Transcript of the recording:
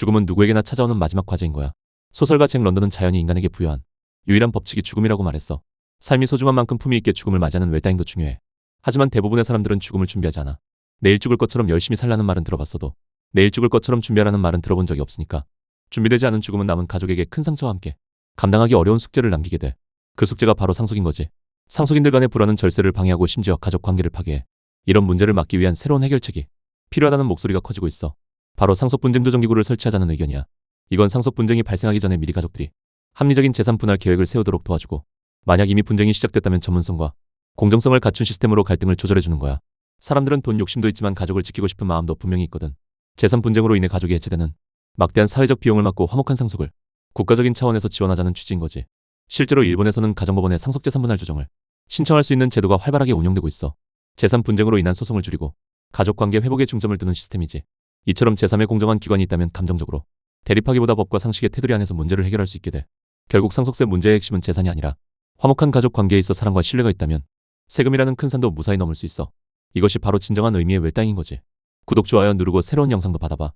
죽음은 누구에게나 찾아오는 마지막 과제인 거야. 소설가 잭 런던은 자연이 인간에게 부여한 유일한 법칙이 죽음이라고 말했어. 삶이 소중한 만큼 품위 있게 죽음을 맞이하는 웰다잉도 중요해. 하지만 대부분의 사람들은 죽음을 준비하지 않아. 내일 죽을 것처럼 열심히 살라는 말은 들어봤어도 내일 죽을 것처럼 준비하라는 말은 들어본 적이 없으니까 준비되지 않은 죽음은 남은 가족에게 큰 상처와 함께 감당하기 어려운 숙제를 남기게 돼. 그 숙제가 바로 상속인 거지. 상속인들 간의 불안은 절세를 방해하고 심지어 가족 관계를 파괴해. 이런 문제를 막기 위한 새로운 해결책이 필요하다는 목소리가 커지고 있어. 바로 상속 분쟁 조정 기구를 설치하자는 의견이야. 이건 상속 분쟁이 발생하기 전에 미리 가족들이 합리적인 재산 분할 계획을 세우도록 도와주고 만약 이미 분쟁이 시작됐다면 전문성과 공정성을 갖춘 시스템으로 갈등을 조절해 주는 거야. 사람들은 돈 욕심도 있지만 가족을 지키고 싶은 마음도 분명히 있거든. 재산 분쟁으로 인해 가족이 해체되는 막대한 사회적 비용을 막고 화목한 상속을 국가적인 차원에서 지원하자는 취지인 거지. 실제로 일본에서는 가정법원에 상속재산 분할 조정을 신청할 수 있는 제도가 활발하게 운영되고 있어. 재산 분쟁으로 인한 소송을 줄이고 가족 관계 회복에 중점을 두는 시스템이지. 이처럼 제3의 공정한 기관이 있다면 감정적으로 대립하기보다 법과 상식의 테두리 안에서 문제를 해결할 수 있게 돼. 결국 상속세 문제의 핵심은 재산이 아니라 화목한 가족 관계에 있어 사랑과 신뢰가 있다면 세금이라는 큰 산도 무사히 넘을 수 있어. 이것이 바로 진정한 의미의 웰땅인 거지. 구독, 좋아요 누르고 새로운 영상도 받아봐.